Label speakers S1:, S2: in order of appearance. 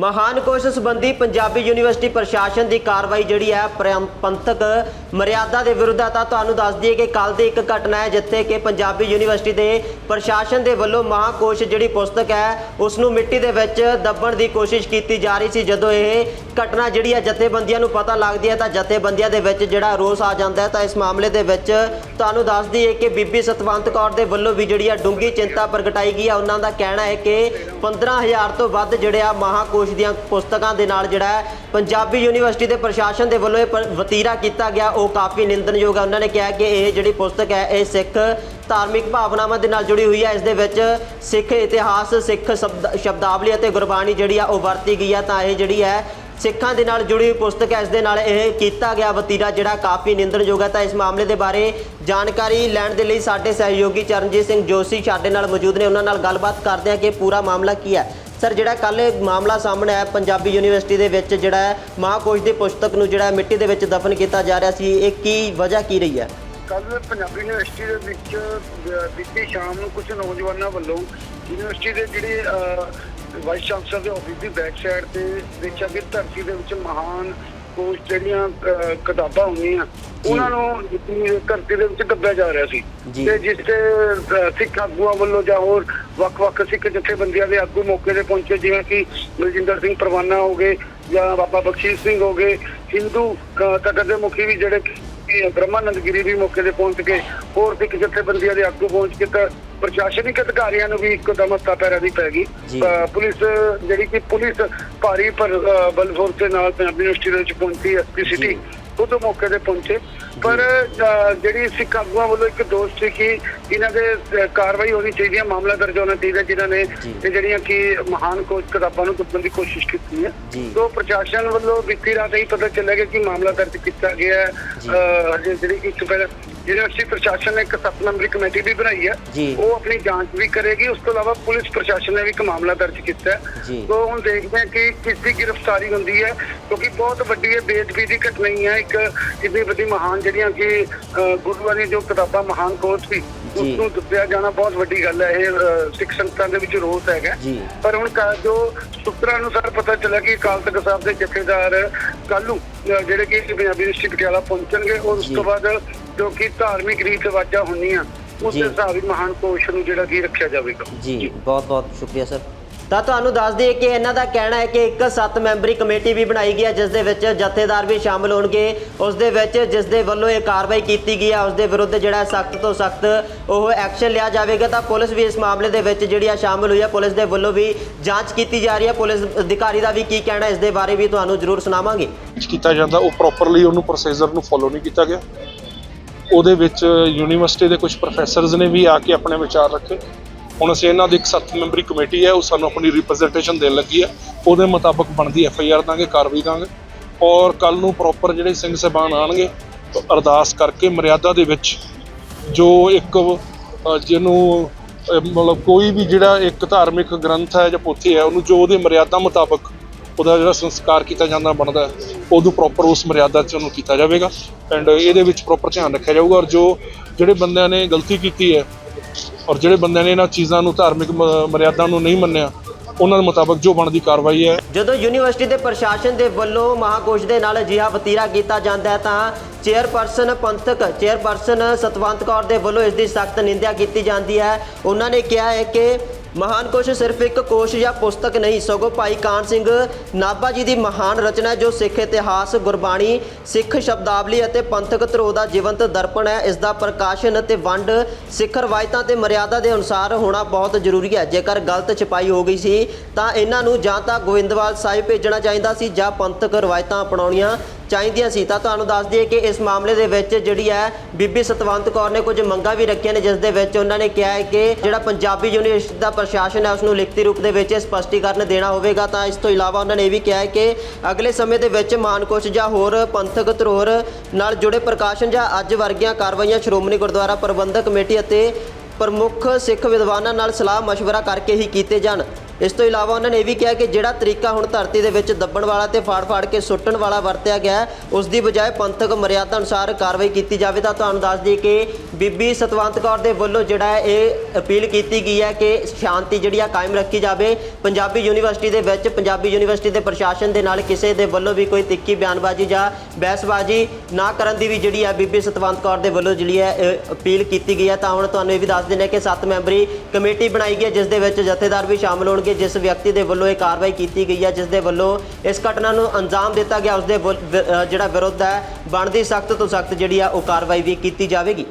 S1: ਮਹਾਨ ਕੋਸ਼ ਸੰਬੰਧੀ ਪੰਜਾਬੀ ਯੂਨੀਵਰਸਿਟੀ ਪ੍ਰਸ਼ਾਸਨ ਦੀ ਕਾਰਵਾਈ ਜਿਹੜੀ ਹੈ ਪ੍ਰੰ- ਪੰਥਕ ਮਰਿਆਦਾ ਦੇ ਵਿਰੁੱਧ ਆ, ਤਾਂ ਤੁਹਾਨੂੰ ਦੱਸ ਦਈਏ ਕਿ ਕੱਲ ਦੀ ਇੱਕ ਘਟਨਾ ਹੈ ਜਿੱਥੇ ਕਿ ਪੰਜਾਬੀ ਯੂਨੀਵਰਸਿਟੀ ਦੇ ਪ੍ਰਸ਼ਾਸਨ ਦੇ ਵੱਲੋਂ ਮਹਾਕੋਸ਼ ਜਿਹੜੀ ਪੁਸਤਕ ਹੈ ਉਸ ਨੂੰ ਮਿੱਟੀ ਦੇ ਵਿੱਚ ਦੱਬਣ ਦੀ ਕੋਸ਼ਿਸ਼ ਕੀਤੀ ਜਾ ਰਹੀ ਸੀ। ਜਦੋਂ ਇਹ ਘਟਨਾ ਜਿਹੜੀ ਹੈ, ਜਥੇਬੰਦੀਆਂ ਨੂੰ ਪਤਾ ਲੱਗਦੀ ਹੈ, ਤਾਂ ਜਥੇਬੰਦੀਆਂ ਦੇ ਵਿੱਚ ਜਿਹੜਾ ਰੋਸ ਆ ਜਾਂਦਾ ਹੈ, ਤਾਂ ਇਸ ਮਾਮਲੇ ਦੇ ਵਿੱਚ ਤੁਹਾਨੂੰ ਦੱਸ ਦਈਏ ਕਿ ਬੀਬੀ ਸਤਵੰਤ ਕੌਰ ਦੇ ਵੱਲੋਂ ਵੀ ਜਿਹੜੀ ਆ ਡੂੰਗੀ ਚਿੰਤਾ ਪ੍ਰਗਟਾਈ ਗਈ ਆ ਉਹਨਾਂ ਦਾ ਕਹਿਣਾ ਹੈ ਕਿ 15000 ਤੋਂ ਵੱਧ ਜਿਹੜੇ ਆ ਮਹਾਕੋਸ਼ ਦੀਆਂ ਪੁਸਤਕਾਂ ਦੇ ਨਾਲ ਜਿਹੜਾ ਪੰਜਾਬੀ ਯੂਨੀਵਰਸਿਟੀ ਦੇ ਪ੍ਰਸ਼ਾਸਨ ਦੇ ਵੱਲੋਂ ਇਹ ਪ- ਵਤੀਰਾ ਕੀਤਾ ਗਿਆ। ਉਹ ਕਾਫੀ ਨਿੰਦਣਯੋਗ ਹੈ ਉਹਨਾਂ ਨੇ ਕਿਹਾ ਕਿ ਇਹ ਜਿਹੜੀ ਪੁਸਤਕ ਹੈ, ਇਹ ਸਿੱਖ ਧਾਰਮਿਕ ਭਾਵਨਾਵਾਂ ਦੇ ਨਾਲ ਜੁੜੀ ਹੋਈ ਹੈ। ਇਸ ਦੇ ਵਿੱਚ ਸਿੱਖ ਇਤਿਹਾਸ, ਸਿੱਖ ਸ਼ਬਦ- ਸ਼ਬਦਾਵਲੀ ਅਤੇ ਗੁਰਬਾਣੀ ਜਿਹੜੀ ਆ, ਉਹ ਵਰਤੀ ਗਈ ਆ। ਤਾਂ ਇਹ ਜਿਹੜੀ ਹੈ, ਸਿੱਖਾਂ ਦੇ ਨਾਲ ਜੁੜੀ ਹੋਈ ਪੁਸਤਕ ਹੈ। ਇਸ ਦੇ ਨਾਲ ਇਹ ਕੀਤਾ ਗਿਆ ਵਤੀਰਾ ਜਿਹੜਾ ਕਾਫੀ ਨਿੰਦਣਯੋਗ ਹੈ ਤਾਂ ਇਸ ਮਾਮਲੇ ਦੇ ਬਾਰੇ ਜਾਣਕਾਰੀ ਲੈਣ ਦੇ ਲਈ ਸਾਡੇ ਸਹਿਯੋਗੀ ਚਰਨਜੀਤ ਸਿੰਘ ਜੋਸ਼ੀ ਸਾਡੇ ਨਾਲ ਮੌਜੂਦ ਨੇ। ਉਹਨਾਂ ਨਾਲ ਗੱਲਬਾਤ ਕਰਦੇ ਹਾਂ ਕਿ ਪੂਰਾ ਮਾਮਲਾ ਕੀ ਹੈ। ਸਰ, ਜਿਹੜਾ ਕੱਲ ਮਾਮਲਾ ਸਾਹਮਣੇ ਆਇਆ ਪੰਜਾਬੀ ਯੂਨੀਵਰਸਿਟੀ ਦੇ ਵਿੱਚ, ਜਿਹੜਾ ਮਹਾਕੋਸ਼ ਦੀ ਪੁਸਤਕ ਨੂੰ ਜਿਹੜਾ ਮਿੱਟੀ ਦੇ ਵਿੱਚ ਦਫਨ ਕੀਤਾ ਜਾ ਰਿਹਾ ਸੀ, ਇਹ ਕੀ ਵਜ੍ਹਾ ਕੀ ਰਹੀ ਹੈ?
S2: ਕੱਲ ਪੰਜਾਬੀ ਯੂਨੀਵਰਸਿਟੀ ਦੇ ਵਿੱਚ ਬੀਤੀ ਸ਼ਾਮ ਨੂੰ ਕੁਝ ਨੌਜਵਾਨਾਂ ਵੱਲੋਂ ਯੂਨੀਵਰਸਿਟੀ ਦੇ ਜਿਹੜੇ ਵਾਈਸ ਚਾਂਸਲਰ ਦੇ ਆਫਿਸ ਦੀ ਬੈਕ ਸਾਈਡ ਤੇ ਦੇਖਿਆ ਕਿ ਧਰਤੀ ਦੇ ਵਿੱਚ ਮਹਾਨ ਕੋਸ਼ ਜਿਹੜੀਆਂ ਅਹ, ਕਿਤਾਬਾਂ ਹੁੰਦੀਆਂ ਉਹਨਾਂ ਨੂੰ ਜਿੱਤੀ ਧਰਤੀ ਦੇ ਵਿੱਚ ਦੱਬਿਆ ਜਾ ਰਿਹਾ ਸੀ
S1: ਜੀ।
S2: ਤੇ ਜਿਸ ਤੇ ਅਹ, ਸਿੱਖ ਆਗੂਆਂ ਵੱਲੋਂ ਜਾਂ ਹੋਰ ਵੱਖ-ਵੱਖ ਸਿੱਖ ਜਥੇਬੰਦੀਆਂ ਦੇ ਆਗੂ ਮੌਕੇ ਤੇ ਪਹੁੰਚੇ ਜਿਵੇਂ ਕਿ ਬਲਜਿੰਦਰ ਸਿੰਘ ਪਰਵਾਨਾ ਹੋ ਗਏ ਜਾਂ ਬਾਬਾ ਬਖਸ਼ੀਸ਼ ਸਿੰਘ ਹੋ ਗਏ ਹਿੰਦੂ ਅਹ, ਦੇ ਮੁਖੀ ਵੀ ਜਿਹੜੇ ਕਿ ਬ੍ਰਹਮਾਨੰਦ ਗਿਰੀ ਵੀ ਮੌਕੇ ਤੇ ਪਹੁੰਚ ਕੇ ਹੋਰ ਸਿੱਖ ਜਥੇਬੰਦੀਆਂ ਦੇ ਆਗੂ ਪਹੁੰਚ ਕੇ ਤਾਂ ਪ੍ਰਸ਼ਾਸਨਿਕ ਅਧਿਕਾਰੀਆਂ ਨੂੰ ਵੀ ਇੱਕਦਮ ਹੱਥਾ ਪੈਰਾ ਦੀ ਪੈ ਗਈ
S1: ਜੀ।
S2: ਅਹ ਪੁਲਿਸ ਜਿਹੜੀ ਕਿ ਪੁਲਿਸ ਭਾਰੀ ਬਲਫੋਰ ਦੇ ਨਾਲ ਪੰਜਾਬੀ ਯੂਨੀਵਰਸਿਟੀ ਦੇ ਵਿੱਚ ਪਹੁੰਚੀ ਐਸਪੀ ਸਿਟੀ ਖੁਦ ਮੌਕੇ ਤੇ ਪਹੁੰਚੇ। ਪਰ ਜਿਹੜੀ ਸਿੱਖ ਆਗੂਆਂ ਵੱਲੋਂ ਇੱਕ ਦੋਸ਼ ਸੀ ਕਿ ਇਹਨਾਂ ਦੇ ਕਾਰਵਾਈ ਹੋਣੀ ਚਾਹੀਦੀ ਹੈ ਮਾਮਲਾ ਦਰਜ ਹੋਣਾ ਚਾਹੀਦਾ ਜਿਨ੍ਹਾਂ ਨੇ। ਇਹ ਜਿਹੜੀਆਂ ਕਿ ਮਹਾਨ ਕੋਸ਼ ਕਿਤਾਬਾਂ ਨੂੰ ਕੁੱਟਣ ਦੀ ਕੋਸ਼ਿਸ਼ ਕੀਤੀ ਹੈ। ਤੋਂ ਪ੍ਰਸ਼ਾਸਨ ਵੱਲੋਂ ਬੀਤੀ ਰਾਤ ਹੀ ਪਤਾ ਚੱਲਿਆ ਕਿ ਮਾਮਲਾ ਦਰਜ ਕੀਤਾ ਗਿਆ ਹੈ। ਜਿਹੜੀ ਕਿ ਇੱਕ ਪਹਿਲਾਂ ਯੂਨੀਵਰਸਿਟੀ ਪ੍ਰਸ਼ਾਸਨ ਨੇ ਇੱਕ ਸੱਤ ਮੈਂਬਰੀ ਕਮੇਟੀ ਵੀ ਬਣਾਈ ਹੈ
S1: ਜੀ।
S2: ਉਹ ਆਪਣੀ ਜਾਂਚ ਵੀ ਕਰੇਗੀ ਉਸ ਤੋਂ ਇਲਾਵਾ ਪੁਲਿਸ ਪ੍ਰਸ਼ਾਸਨ ਨੇ ਵੀ ਇੱਕ ਮਾਮਲਾ ਦਰਜ ਕੀਤਾ ਹੈ। ਤੋਂ ਹੁਣ ਦੇਖਦੇ ਹਾਂ ਕਿ ਕਿਸ ਦੀ ਗ੍ਰਿਫਤਾਰੀ ਹੁੰਦੀ ਹੈ ਕਿਉਂਕਿ ਬਹੁਤ ਵੱਡੀ ਇਹ ਬੇਅਦਬੀ ਦੀ ਘਟਨਾ ਹੀ ਹੈ ਇੱਕ ਇੰਨੀ ਵੱਡੀ ਮਹਾਨ ਜਿਹੜੀਆਂ ਕਿ ਅਹ, ਗੁਰੂਆਂ ਦੀਆਂ ਜੋ ਕਿਤਾਬਾਂ ਮਹਾਨ ਕੋਚ ਸੀ ਉਸ
S1: ਜੀ।
S2: ਨੂੰ ਦੱਬਿਆ ਜਾਣਾ ਬਹੁਤ ਵੱਡੀ ਗੱਲ ਹੈ ਇਹ ਅਹ, ਸਿੱਖ ਸੰਗਤਾਂ ਦੇ ਵਿੱਚ ਰੋਸ ਹੈਗਾ
S1: ਜੀ।
S2: ਪਰ ਹੁਣ ਕਾ- ਜੋ ਸੂਤਰਾਂ ਅਨੁਸਾਰ ਪਤਾ ਚੱਲਿਆ ਕਿ ਅਕਾਲ ਤਖਤ ਸਾਹਿਬ ਦੇ ਜਥੇਦਾਰ ਕੱਲੂ ਜਿਹੜੇ ਕਿ ਪੰਜਾਬੀ ਯੂਨੀਵਰਸਿਟੀ ਪਟਿਆਲਾ ਪਹੁੰਚਣਗੇ ਔਰ ਉਸ। ਤੋਂ ਬਾਅਦ ਜੋ ਕਿ ਧਾਰਮਿਕ ਰੀਤ ਰਿਵਾਜਾਂ ਹੁੰਦੀਆਂ ਉਸ
S1: ਜੀ।
S2: ਦੇ ਹਿਸਾਬ ਹੀ ਮਹਾਨ ਕੋਸ਼ ਨੂੰ ਜਿਹੜਾ ਕੀ ਰੱਖਿਆ ਜਾਵੇਗਾ
S1: ਜੀ ਬਹੁਤ ਬਹੁਤ ਸ਼ੁਕਰੀਆ ਸਰ ਤਾਂ ਤੁਹਾਨੂੰ ਦੱਸ ਦਈਏ ਕਿ ਇਹਨਾਂ ਦਾ ਕਹਿਣਾ ਹੈ ਕਿ ਇੱਕ ਸੱਤ ਮੈਂਬਰੀ ਕਮੇਟੀ ਵੀ ਬਣਾਈ ਗਈ ਹੈ, ਜਿਸ ਦੇ ਵਿੱਚ ਜਥੇਦਾਰ ਵੀ ਸ਼ਾਮਲ ਹੋਣਗੇ। ਉਸ ਦੇ ਵਿੱਚ ਜਿਸ ਦੇ ਵੱਲੋਂ ਇਹ ਕਾਰਵਾਈ ਕੀਤੀ ਗਈ ਹੈ, ਉਸ ਦੇ ਵਿਰੁੱਧ ਜਿਹੜਾ ਸਖਤ ਤੋਂ ਸਖਤ ਉਹ ਐਕਸ਼ਨ ਲਿਆ ਜਾਵੇਗਾ। ਤਾਂ ਪੁਲਿਸ ਵੀ ਇਸ ਮਾਮਲੇ ਦੇ ਵਿੱਚ ਜਿਹੜੀ ਆ ਸ਼ਾਮਲ ਹੋਈ ਹੈ, ਪੁਲਿਸ ਦੇ ਵੱਲੋਂ ਵੀ ਜਾਂਚ ਕੀਤੀ ਜਾ ਰਹੀ ਹੈ। ਪੁਲਿਸ ਅਧਿਕਾਰੀ ਦਾ ਵੀ ਕੀ ਕਹਿਣਾ ਇਸ ਦੇ ਬਾਰੇ ਵੀ ਤੁਹਾਨੂੰ ਜ਼ਰੂਰ ਸੁਣਾਵਾਂਗੇ।
S3: ਕੀਤਾ ਜਾਂਦਾ, ਉਹ ਪ੍ਰੋਪਰਲੀ ਉਹਨੂੰ ਪ੍ਰੋਸੀਜਰ ਨੂੰ ਫੋਲੋ ਨਹੀਂ ਕੀਤਾ ਗਿਆ। ਉਹਦੇ ਵਿੱਚ ਯੂਨੀਵਰਸਿਟੀ ਦੇ ਕੁਝ ਪ੍ਰੋਫੈਸਰਸ ਨੇ ਵੀ ਆ ਕੇ ਆਪਣੇ ਵਿਚਾਰ ਰੱਖੇ। ਹੁਣ ਅਸੀਂ ਇਹਨਾਂ ਦੀ ਇੱਕ ਸੱਤ ਮੈਂਬਰੀ ਕਮੇਟੀ ਹੈ, ਉਹ ਸਾਨੂੰ ਆਪਣੀ ਰਿਪਰੈਜ਼ੈਂਟੇਸ਼ਨ ਦੇਣ ਲੱਗੀ ਹੈ। ਉਹਦੇ ਮੁਤਾਬਕ ਬਣਦੀ ਐਫ ਆਈ ਆਰ ਦਾਂਗੇ, ਕਾਰਵਾਈ ਦਾਂਗੇ। ਔਰ ਕੱਲ ਨੂੰ ਪ੍ਰੋਪਰ ਜਿਹੜੇ ਸਿੰਘ ਸਾਹਿਬਾਨ ਆਣਗੇ ਤਾਂ ਅਰਦਾਸ ਕਰਕੇ ਮਰਿਆਦਾ ਦੇ ਵਿੱਚ ਜੋ ਇੱਕ ਜਿਹਨੂੰ ਮਤਲਬ ਕੋਈ ਵੀ ਜਿਹੜਾ ਇੱਕ ਧਾਰਮਿਕ ਗ੍ਰੰਥ ਹੈ ਜਾਂ ਪੋਥੀ ਹੈ, ਉਹਨੂੰ ਜੋ ਉਹਦੇ ਮਰਿਆਦਾ ਮੁਤਾਬਕ ਉਹਦਾ ਜਿਹੜਾ ਸੰਸਕਾਰ ਕੀਤਾ ਜਾਂਦਾ ਬਣਦਾ ਉਹਨੂੰ ਪ੍ਰੋਪਰ ਉਸ ਮਰਿਆਦਾ 'ਚ ਉਹਨੂੰ ਕੀਤਾ ਜਾਵੇਗਾ। ਐਂਡ ਇਹਦੇ ਵਿੱਚ ਪ੍ਰੋਪਰ ਧਿਆਨ ਰੱਖਿਆ ਜਾਊਗਾ। ਔਰ ਜੋ ਜਿਹੜੇ ਬੰਦਿਆਂ ਨੇ ਗਲਤੀ ਕੀਤੀ ਹੈ ਔਰ ਜਿਹੜੇ ਬੰਦਿਆਂ ਨੇ ਇਹਨਾਂ ਚੀਜ਼ਾਂ ਨੂੰ ਧਾਰਮਿਕ ਮਰਿਆਦਾ ਨੂੰ ਨਹੀਂ ਮੰਨਿਆ, ਉਹਨਾਂ ਦੇ ਮੁਤਾਬਕ ਜੋ ਬਣਦੀ ਕਾਰਵਾਈ ਹੈ।
S1: ਜਦੋਂ ਯੂਨੀਵਰਸਿਟੀ ਦੇ ਪ੍ਰਸ਼ਾਸਨ ਦੇ ਵੱਲੋਂ ਮਹਾਕੋਸ਼ ਦੇ ਨਾਲ ਅਜਿਹਾ ਵਤੀਰਾ ਕੀਤਾ ਜਾਂਦਾ ਹੈ ਤਾਂ ਚੇਅਰਪਰਸਨ ਪੰਥਕ, ਚੇਅਰਪਰਸਨ ਸਤਵੰਤ ਕੌਰ ਦੇ ਵੱਲੋਂ ਇਸ ਦੀ ਸਖਤ ਨਿੰਦਿਆ ਕੀਤੀ ਜਾਂਦੀ ਹੈ। ਉਹਨਾਂ ਨੇ ਕਿਹਾ ਹੈ ਕਿ ਮਹਾਨ ਕੋਸ਼ ਸਿਰਫ ਇੱਕ ਕੋਸ਼ ਜਾਂ ਪੁਸਤਕ ਨਹੀਂ, ਸਗੋਂ ਭਾਈ ਕਾਨ ਸਿੰਘ ਨਾਭਾ ਜੀ ਦੀ ਮਹਾਨ ਰਚਨਾ ਜੋ ਸਿੱਖ ਇਤਿਹਾਸ, ਗੁਰਬਾਣੀ, ਸਿੱਖ ਸ਼ਬਦਾਵਲੀ ਅਤੇ ਪੰਥਕ ਧਰੋ ਦਾ ਜੀਵੰਤ ਦਰਪਣ ਹੈ। ਇਸ ਦਾ ਪ੍ਰਕਾਸ਼ਨ ਅਤੇ ਵੰਡ ਸਿੱਖ ਰਵਾਇਤਾਂ ਤੇ ਮਰਿਆਦਾ ਦੇ ਅਨੁਸਾਰ ਹੋਣਾ ਬਹੁਤ ਜ਼ਰੂਰੀ ਹੈ। ਜੇਕਰ ਗਲਤ ਛਪਾਈ ਹੋ ਗਈ ਸੀ, ਤਾਂ ਇਹਨਾਂ ਨੂੰ ਜਾਂ ਤਾਂ ਗੋਇੰਦਵਾਲ ਸਾਹਿਬ ਭੇਜਣਾ ਚਾਹੀਦਾ ਸੀ ਜਾਂ ਪੰਥਕ ਰਵਾਇਤਾਂ ਅਪਣਾਉਣੀਆਂ ਚਾਹੀਦੀਆਂ ਸੀ ਤਾਂ ਤੁਹਾਨੂੰ ਦੱਸ ਦਈਏ ਕਿ ਇਸ ਮਾਮਲੇ ਦੇ ਵਿੱਚ ਜਿਹੜੀ ਹੈ ਬੀਬੀ ਸਤਵੰਤ ਕੌਰ ਨੇ ਕੁਝ ਮੰਗਾਂ ਵੀ ਰੱਖੀਆਂ ਨੇ ਜਿਸ ਦੇ ਵਿੱਚ ਉਹਨਾਂ ਨੇ ਕਿਹਾ ਹੈ ਕਿ ਜਿਹੜਾ ਪੰਜਾਬੀ ਯੂਨੀਵਰਸਿਟੀ ਦਾ ਪ੍ਰਸ਼ਾਸਨ ਹੈ ਉਸ ਨੂੰ ਲਿਖਤੀ ਰੂਪ ਦੇ ਵਿੱਚ ਇਹ ਸਪਸ਼ਟੀਕਰਨ ਦੇਣਾ ਹੋਵੇਗਾ ਤਾਂ ਇਸ ਤੋਂ ਇਲਾਵਾ ਉਹਨਾਂ ਨੇ ਇਹ ਵੀ ਕਿਹਾ ਹੈ ਕਿ ਅਗਲੇ ਸਮੇਂ ਦੇ ਵਿੱਚ ਮਾਨਕੋਸ਼ ਜਾਂ ਹੋਰ ਪੰਥਕ ਧਰੋਹਰ ਨਾਲ ਜੁੜੇ ਪ੍ਰਕਾਸ਼ਨ ਜਾਂ ਅੱਜ ਵਰਗੀਆਂ ਕਾਰਵਾਈਆਂ ਸ਼੍ਰੋਮਣੀ ਗੁਰਦੁਆਰਾ ਪ੍ਰਬੰਧਕ ਕਮੇਟੀ ਅਤੇ ਪ੍ਰਮੁੱਖ ਸਿੱਖ ਵਿਦਵਾਨਾਂ ਨਾਲ ਸਲਾਹ مشورہ ਕਰਕੇ ਹੀ ਕੀਤੇ ਜਾਣ ਇਸ ਤੋਂ ਇਲਾਵਾ ਉਹਨਾਂ ਨੇ ਇਹ ਵੀ ਕਿਹਾ ਕਿ ਜਿਹੜਾ ਤਰੀਕਾ ਹੁਣ ਧਰਤੀ ਦੇ ਵਿੱਚ ਦੱਬਣ ਵਾਲਾ ਤੇ ਫਾੜ-ਫਾੜ ਕੇ ਸੁੱਟਣ ਵਾਲਾ ਵਰਤਿਆ ਗਿਆ ਉਸ ਦੀ ਬਜਾਏ ਪੰਥਕ ਮਰਿਆਦਾ ਅਨੁਸਾਰ ਕਾਰਵਾਈ ਕੀਤੀ ਜਾਵੇ ਤਾਂ ਤੁਹਾਨੂੰ ਦੱਸ ਦਈਏ ਕਿ ਬੀਬੀ ਸਤਵੰਤ ਕੌਰ ਦੇ ਵੱਲੋਂ ਜਿਹੜਾ ਹੈ ਇਹ ਅਪੀਲ ਕੀਤੀ ਗਈ ਹੈ ਕਿ ਸ਼ਾਂਤੀ ਜਿਹੜੀ ਆ ਕਾਇਮ ਰੱਖੀ ਜਾਵੇ। ਪੰਜਾਬੀ ਯੂਨੀਵਰਸਿਟੀ ਦੇ ਵਿੱਚ ਪੰਜਾਬੀ ਯੂਨੀਵਰਸਿਟੀ ਦੇ ਪ੍ਰਸ਼ਾਸਨ ਦੇ ਨਾਲ ਕਿਸੇ ਦੇ ਵੱਲੋਂ ਵੀ ਕੋਈ ਤਿੱਖੀ ਬਿਆਨਬਾਜ਼ੀ ਜਾਂ ਬਹਿਸਬਾਜ਼ੀ ਨਾ ਕਰਨ ਦੀ ਵੀ ਜਿਹੜੀ ਹੈ ਬੀਬੀ ਸਤਵੰਤ ਕੌਰ ਦੇ ਵੱਲੋਂ ਜਿਹੜੀ ਹੈ, ਇਹ ਅਪੀਲ ਕੀਤੀ ਗਈ ਹੈ। ਤਾਂ ਹੁਣ ਤੁਹਾਨੂੰ ਇਹ ਵੀ ਦੱਸ ਦਿੰਦੇ ਹਾਂ ਕਿ 7 ਮੈਂਬਰੀ ਕਮੇਟੀ ਬਣਾਈ ਗਈ ਹੈ, ਜਿਸ ਦੇ ਵਿੱਚ ਜਥੇਦਾਰ ਵੀ ਸ਼ਾਮਲ ਹੋਣਗੇ। ਜਿਸ ਵਿਅਕਤੀ ਦੇ ਵੱਲੋਂ ਇਹ ਕਾਰਵਾਈ ਕੀਤੀ ਗਈ ਹੈ, ਜਿਸ ਦੇ ਵੱਲੋਂ ਇਸ ਘਟਨਾ ਨੂੰ ਅੰਜਾਮ ਦਿੱਤਾ ਗਿਆ, ਉਸ ਦੇ ਜਿਹੜਾ ਵਿਰੁੱਧ ਹੈ, ਬਣਦੀ ਸਖਤ ਤੋਂ ਸਖਤ ਜਿਹੜੀ ਆ ਉਹ ਕਾਰਵਾਈ ਵੀ ਕੀਤੀ ਜਾਵੇਗੀ।